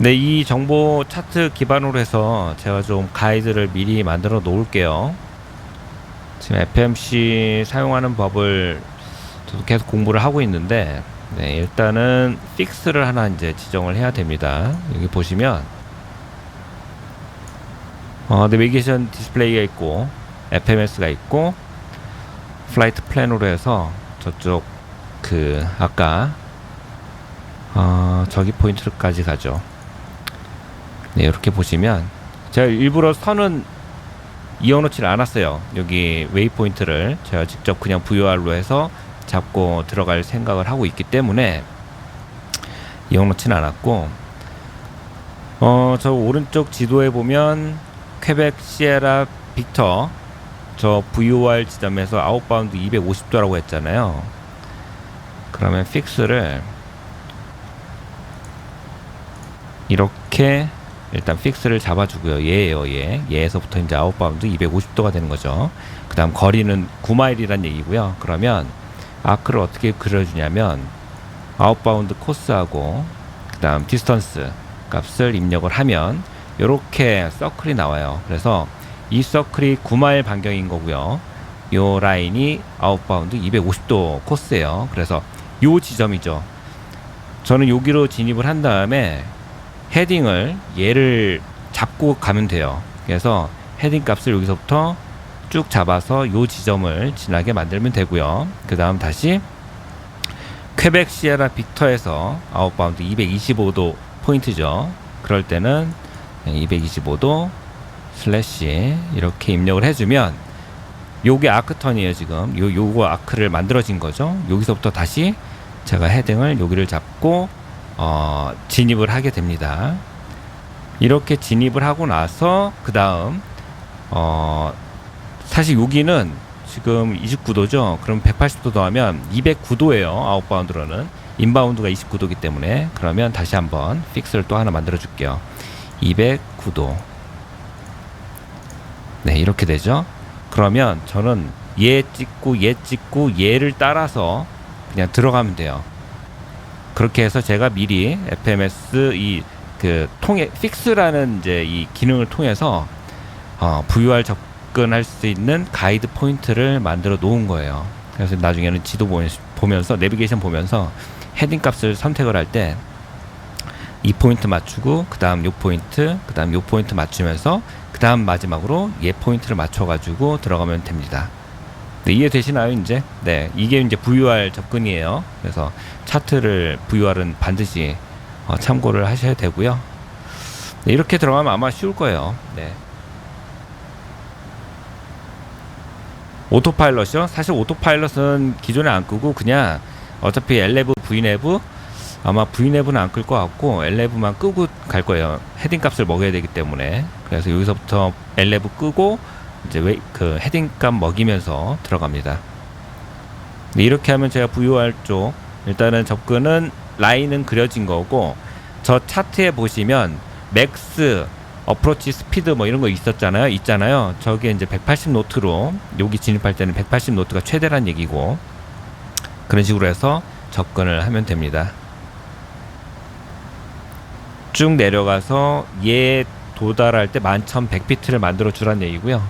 네, 이 정보 차트 기반으로 해서 제가 좀 가이드를 미리 만들어 놓을게요. 지금 FMC 사용하는 법을 저도 계속 공부를 하고 있는데, 네, 일단은 픽스를 하나 이제 지정을 해야 됩니다. 여기 보시면, 어, 내비게이션 디스플레이가 있고, FMS가 있고, 플라이트 플랜으로 해서 저쪽 그 아까 어, 저기 포인트까지 가죠. 네, 이렇게 보시면 제가 일부러 선은 이어놓질 않았어요. 여기 웨이 포인트를 제가 직접 그냥 VOR로 해서 잡고 들어갈 생각을 하고 있기 때문에 이어놓진 않았고 어, 저 오른쪽 지도에 보면 퀘벡 시에라 빅터 저 VOR 지점에서 아웃바운드 250도라고 했잖아요. 그러면 픽스를 이렇게 일단 픽스를 잡아주고요. 얘예요, 얘. 얘에서부터 이제 아웃바운드 250도가 되는 거죠. 그 다음 거리는 9마일이란 얘기고요. 그러면 아크를 어떻게 그려주냐면 아웃바운드 코스하고 그 다음 디스턴스 값을 입력을 하면 이렇게 서클이 나와요. 그래서 이 서클이 9마일 반경인 거고요. 요 라인이 아웃바운드 250도 코스예요. 그래서 요 지점이죠. 저는 여기로 진입을 한 다음에 헤딩을 얘를 잡고 가면 돼요. 그래서 헤딩 값을 여기서부터 쭉 잡아서 요 지점을 지나게 만들면 되고요. 그 다음 다시 퀘벡 시에라 빅터에서 아웃바운드 225도 포인트죠. 그럴 때는 225도 슬래시 이렇게 입력을 해주면 요게 아크턴이에요 지금 요 요거 아크를 만들어진 거죠 여기서부터 다시 제가 헤딩을 여기를 잡고 어, 진입을 하게 됩니다. 이렇게 진입을 하고 나서 그 다음 어, 사실 여기는 지금 29도죠. 그럼 180도 더하면 209도예요. 아웃바운드로는. 인바운드가 29도기 때문에. 그러면 다시 한번 픽스를 또 하나 만들어 줄게요. 209도. 네, 이렇게 되죠. 그러면 저는 얘 찍고 얘 찍고 얘를 따라서 그냥 들어가면 돼요. 그렇게 해서 제가 미리 FMS 이 그 통해 픽스라는 이제 이 기능을 통해서 어, VUR 접근할 수 있는 가이드 포인트를 만들어 놓은 거예요. 그래서 나중에는 지도 보면- 보면서 내비게이션 보면서 헤딩 값을 선택을 할 때 이 포인트 맞추고 그 다음 요 포인트 그 다음 요 포인트 맞추면서 그 다음 마지막으로 얘 포인트를 맞춰 가지고 들어가면 됩니다. 네, 이해되시나요, 이제? 네, 이게 이제 VUR 접근이에요. 그래서 차트를 VUR은 반드시 어, 참고를 하셔야 되고요. 네, 이렇게 들어가면 아마 쉬울 거예요. 네. 오토파일럿이요? 사실 오토파일럿은 기존에 안 끄고 그냥 어차피 엘레브 V네브 아마 V네브는 안 끌 것 같고 엘레브만 끄고 갈 거예요. 헤딩 값을 먹여야 되기 때문에 그래서 여기서부터 엘레브 끄고 이제 왜그 헤딩 값 먹이면서 들어갑니다. 네, 이렇게 하면 제가 VOR 쪽 일단은 접근은 라인은 그려진 거고 저 차트에 보시면 맥스 어프로치 스피드 뭐 이런 거 있었잖아요. 있잖아요. 저게 이제 180 노트로 여기 진입할 때는 180 노트가 최대란 얘기고 그런 식으로 해서 접근을 하면 됩니다. 쭉 내려가서 얘 도달할 때 11,100피트를 만들어 주란 얘기고요.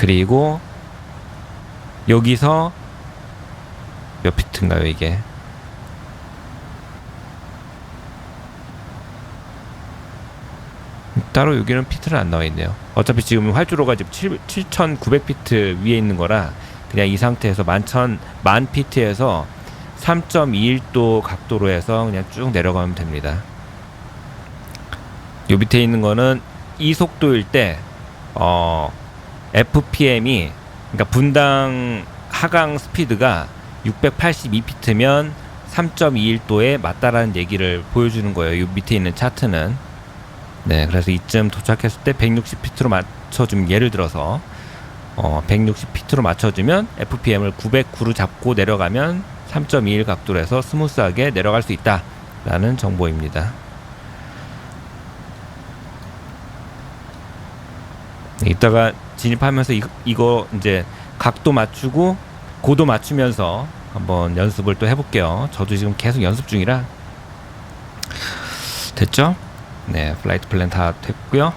그리고 여기서 몇 피트인가요, 이게? 따로 여기는 피트는 안 나와 있네요. 어차피 지금 활주로가 지금 7, 7,900피트 위에 있는 거라 그냥 이 상태에서 11,000, 만 피트에서 3.21도 각도로 해서 그냥 쭉 내려가면 됩니다. 요 밑에 있는 거는 이 속도일 때, 어, FPM이, 그러니까 분당 하강 스피드가 682피트면 3.21도에 맞다라는 얘기를 보여주는 거예요. 요 밑에 있는 차트는. 네, 그래서 이쯤 도착했을 때 160피트로 맞춰주면, 예를 들어서, 어, 160피트로 맞춰주면 FPM을 909로 잡고 내려가면 3.21 각도로 해서 스무스하게 내려갈 수 있다. 라는 정보입니다. 이따가 진입하면서 이, 이거 이제 각도 맞추고 고도 맞추면서 한번 연습을 또 해볼게요. 저도 지금 계속 연습 중이라 됐죠? 네, 플라이트 플랜 다 됐고요.